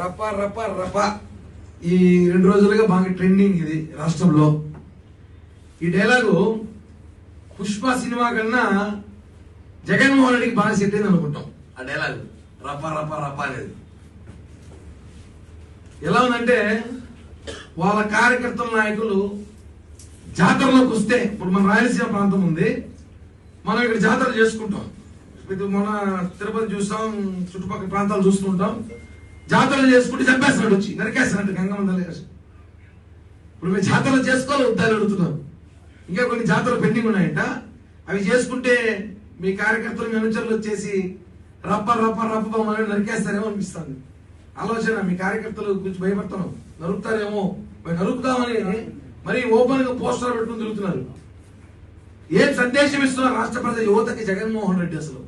రప రప రప ఈ రెండు రోజులుగా బాగా ట్రెండింగ్ ఇది రాష్ట్రంలో. ఈ డైలాగు పుష్ప సినిమా కన్నా జగన్మోహన్ రెడ్డికి బాగా సెట్ అయింది అనుకుంటాం. ఆ డైలాగ్ రప రప రప అనేది. ఎలా ఉందంటే వాళ్ళ కార్యకర్తల నాయకులు జాతరలోకి వస్తే ఇప్పుడు మన రాయలసీమ ప్రాంతం ఉంది. మనం ఇక్కడ జాతర చేసుకుంటాం. ఇది మన తిరుపతి చూస్తాం చుట్టుపక్కల ప్రాంతాలు చూస్తుంటాం. జాతరలు చేసుకుంటే చంపేస్తున్నాడు వచ్చి. నరికేస్తున్నాడు గంగమ్మ తల్లి ఇప్పుడు మేము జాతరలు చేసుకోవాలి వద్దాలు అడుగుతున్నాం ఇంకా కొన్ని జాతరలు పెండింగ్ ఉన్నాయంట. అవి చేసుకుంటే మీ కార్యకర్తలు మీ అనుచరులు వచ్చేసి రప్ప రప్ప రప్ప మనం నరికేస్తారేమో అనిపిస్తుంది. ఆలోచన మీ కార్యకర్తలు గురించి భయపడతాను నరుకుతారేమో. మరి నరుకుతామని మరి ఓపెన్గా పోస్టర్ పెట్టుకుని తిరుగుతున్నారు. ఏం సందేశం ఇస్తున్నారు రాష్ట్ర ప్రజల యువతకి జగన్మోహన్ రెడ్డి అసలు?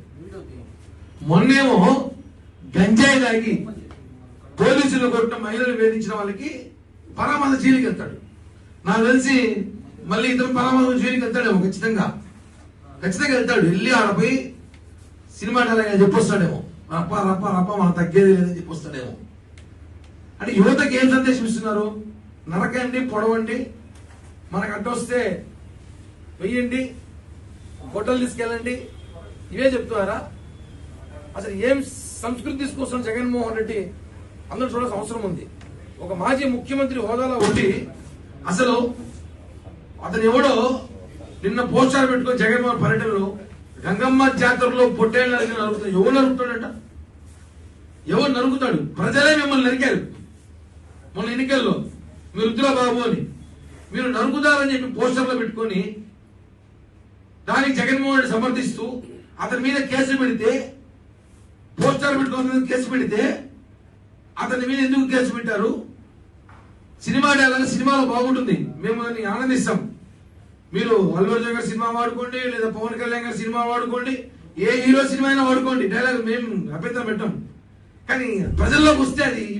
మొన్నేమో గంజాయి తాగి పోలీసులు కొట్టిన మహిళలు వేధించిన వాళ్ళకి పరామర్శ జైలుకి వెళ్తాడు. నాకు తెలిసి మళ్ళీ ఇతను పరామర్శ జైలుకి వెళ్తాడేమో ఖచ్చితంగా. ఖచ్చితంగా వెళ్తాడు. వెళ్ళి ఆడపోయి సినిమా డైలాగ్ చెప్పొస్తాడేమో. రప్ప రప్ప రప్ప మనం తగ్గేది లేదని చెప్పొస్తాడేమో. అంటే యువతకి ఏం సందేశం ఇస్తున్నారు? నరకండి పొడవండి. మనకు అడ్డొస్తే వెయ్యండి. హోటల్ తీసుకెళ్ళండి. ఇవే చెప్తున్నారా? అసలు ఏం సంస్కృతి తీసుకొస్తున్న జగన్మోహన్ రెడ్డి? అందరూ చూడాల్సిన అవసరం ఉంది. ఒక మాజీ ముఖ్యమంత్రి హోదాలో ఉండి అసలు అతను ఎవడో నిన్న పోస్టార్ పెట్టుకుని జగన్మోహన్ పర్యటనలో గంగమ్మ జాతరలో పొట్టేళ్ళు నరికి నరుకుతాడు ఎవరు నరుకుతాడట? ఎవరు నరుకుతాడు? ప్రజలే మిమ్మల్ని నరికారు. మొన్న ఎన్నికల్లో మీరు రుద్ర బాబు అని. మీరు నరుకుతారని చెప్పి పోస్టర్లో పెట్టుకొని దానికి జగన్మోహన్ రెడ్డి సమర్థిస్తూ అతని మీద కేసు పెడితే పోస్టర్ పెట్టుకుని కేసు పెడితే అతని మీద ఎందుకు కేసు పెట్టారు? సినిమా డైలాగ్ సినిమాలో బాగుంటుంది. మేము దాన్ని ఆనందిస్తాం. మీరు అల్లు అర్జున్ గారి సినిమా వాడుకోండి లేదా పవన్ కళ్యాణ్ గారి సినిమా వాడుకోండి ఏ హీరో సినిమా అయినా వాడుకోండి. డైలాగ్ మేము అభ్యంతరం పెట్టాం. కానీ ప్రజల్లోకి వస్తే అది